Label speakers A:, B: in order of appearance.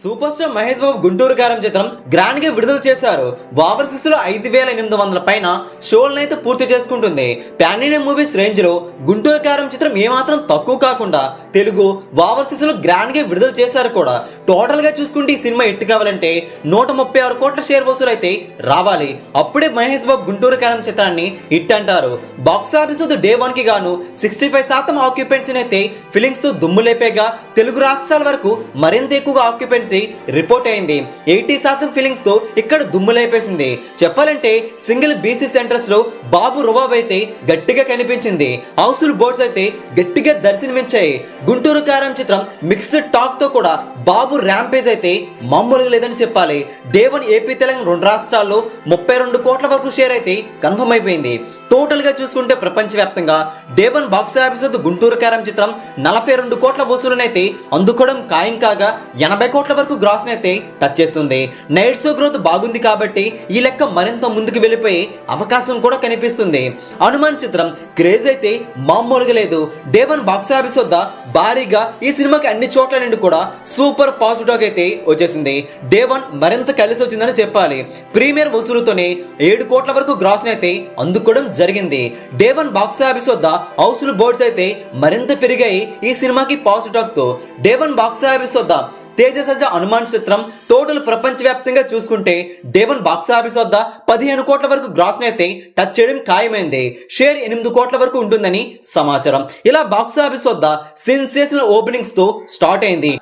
A: Super star Mahesh Babu Guntur Kaaram చిత్రం గ్రాండ్గా విడుదల చేశారు. ఓవర్సీస్లో ఐదు వేల ఎనిమిది వందల పైన షోలను అయితే పూర్తి చేసుకుంటుంది. పాన్ ఇండియా మూవీస్ రేంజ్లో గుంటూరు కారం చిత్రం ఏమాత్రం తక్కువ కాకుండా తెలుగు ఓవర్సీస్లో గ్రాండ్గా విడుదల చేశారు కూడా. టోటల్గా చూసుకుంటే ఈ సినిమా ఎట్టు కావాలంటే నూట ముప్పై ఆరు కోట్ల షేర్ వసూలు అయితే రావాలి. అప్పుడే మహేష్ బాబు గుంటూరు కారం చిత్రాన్ని హిట్ అంటారు. బాక్స్ ఆఫీస్ డే వన్కి గాను సిక్స్టీ ఫైవ్ శాతం ఆక్యుపెంట్స్ అయితే ఫిలింగ్స్తో దుమ్ము లేపేగా తెలుగు రాష్ట్రాల వరకు మరింత ఎక్కువగా ఆక్యుపెన్సీ రిపోర్ట్ అయింది. ఎయిటీ శాతం ఫీలింగ్స్తో ఇక్కడ దుమ్ములైపేసింది. చెప్పాలంటే సింగిల్ బీసీ సెంటర్స్లో బాబు రుబాబ్ అయితే గట్టిగా కనిపించింది. హౌస్ఫుల్ బోర్డ్స్ అయితే గట్టిగా దర్శనమించాయి గుంటూరు కారం చిత్రం మిక్స్డ్ టాక్తో కూడా బాబు ర్యాంపేజ్ అయితే మామూలుగా లేదని చెప్పాలి. డే వన్ ఏపీ తెలంగాణ రెండు రాష్ట్రాల్లో ముప్పై రెండు కోట్ల వరకు షేర్ అయితే కన్ఫర్మ్ అయిపోయింది. టోటల్గా చూసుకుంటే ప్రపంచవ్యాప్తంగా day one box office Guntur Kaaram చిత్రం నలభై రెండు కోట్ల వసూలునైతే అందుకోవడం ఖాయం కాగా ఎనభై కోట్ల వరకు గ్రాస్ అయితే టచ్ చేస్తుంది. నైట్స్ గ్రోత్ బాగుంది కాబట్టి ఈ లెక్క మరింత ముందుకు వెళ్ళిపోయే అవకాశం కూడా కనిపిస్తుంది. హనుమాన్ చిత్రం క్రేజ్ అయితే మామూలుగా లేదు. డే వన్ బాక్స్ ఆఫీస్ వద్ద భారీగా ఈ సినిమాకి అన్ని చోట్ల నుండి కూడా సూపర్ పాజిటివ్ టాక్ అయితే వచ్చేసింది. డే వన్ మరింత కలిసి వచ్చిందని చెప్పాలి. ప్రీమియర్ వసూలుతోనే ఏడు కోట్ల వరకు గ్రాస్ అయితే అందుకోవడం జరిగింది. డే వన్ బాక్స్ ఆఫీస్ వద్ద హౌస్ఫుల్ బోర్డ్స్ అయితే మరింత పెరిగాయి ఈ సినిమాకి పాజిటివ్ టాక్తో. డే వన్ బాక్స్ ఆఫీస్ వద్ద తేజసజ హనుమాన్ చిత్రం టోటల్ ప్రపంచవ్యాప్తంగా చూసుకుంటే డేవన్ బాక్స్ ఆఫీస్ వద్ద పదిహేను కోట్ల వరకు గ్రాస్ అయితే టచ్ చేయడం ఖాయమైంది. షేర్ ఎనిమిది కోట్ల వరకు ఉంటుందని సమాచారం. ఇలా బాక్స్ ఆఫీస్ వద్ద సెన్సేషనల్ ఓపెనింగ్స్తో స్టార్ట్ అయింది.